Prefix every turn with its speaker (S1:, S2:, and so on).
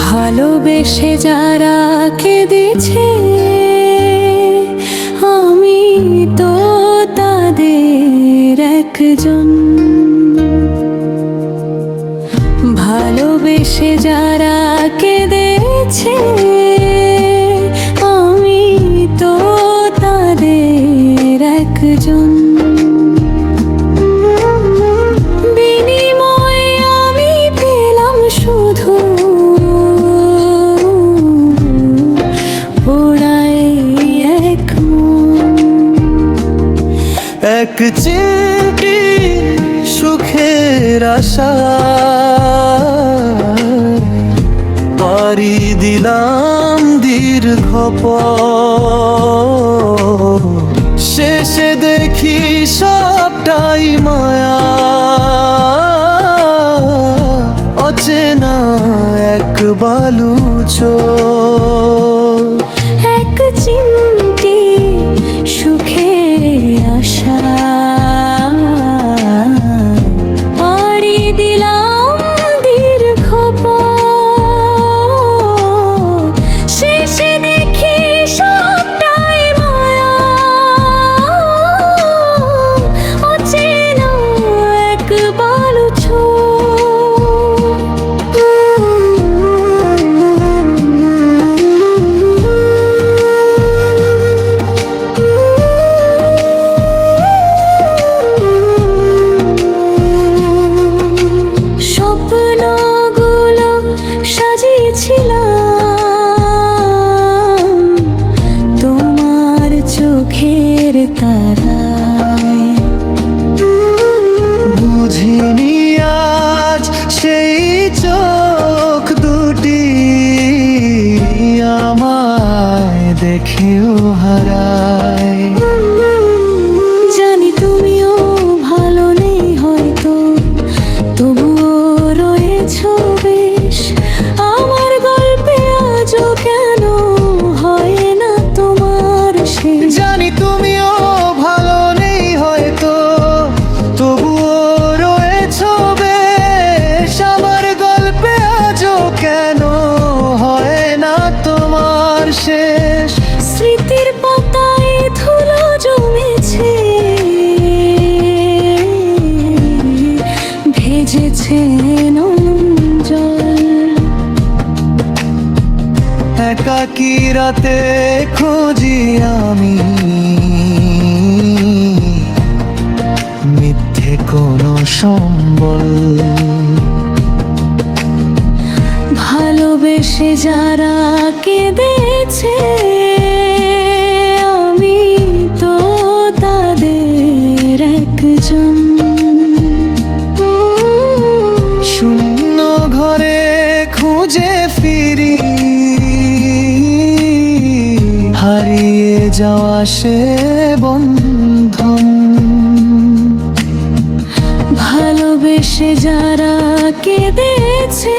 S1: ভালোবেসে যারা কেঁদেছে একজন ভালোবেসে যারা কেঁদেছে আমি তো তাদের একজন। বিনিময়ে আমি
S2: আশা দিলাম দীর্ঘ। শেষে দেখি সবটাই মায়া অচেনা এক বালুচ
S1: এক তারায়।
S2: বুঝিনি আজ সেই চোখ দুটি আমায় দেখেও হারায়।
S1: জানি তুমিও ভালো নেই হয়তো তবুও রয়েছ বেশ। আমার গল্পে আজও কেন হয় না তোমার শেষ?
S2: জানি তুমিও একাকি রাতে খুঁজি আমি? মিথ্যে কোনো সম্বল।
S1: ভালোবেসে যারা কেঁদেছে
S2: হারিয়ে যাওয়া সে বন্ধন।
S1: ভালোবেসে যারা কেঁদেছে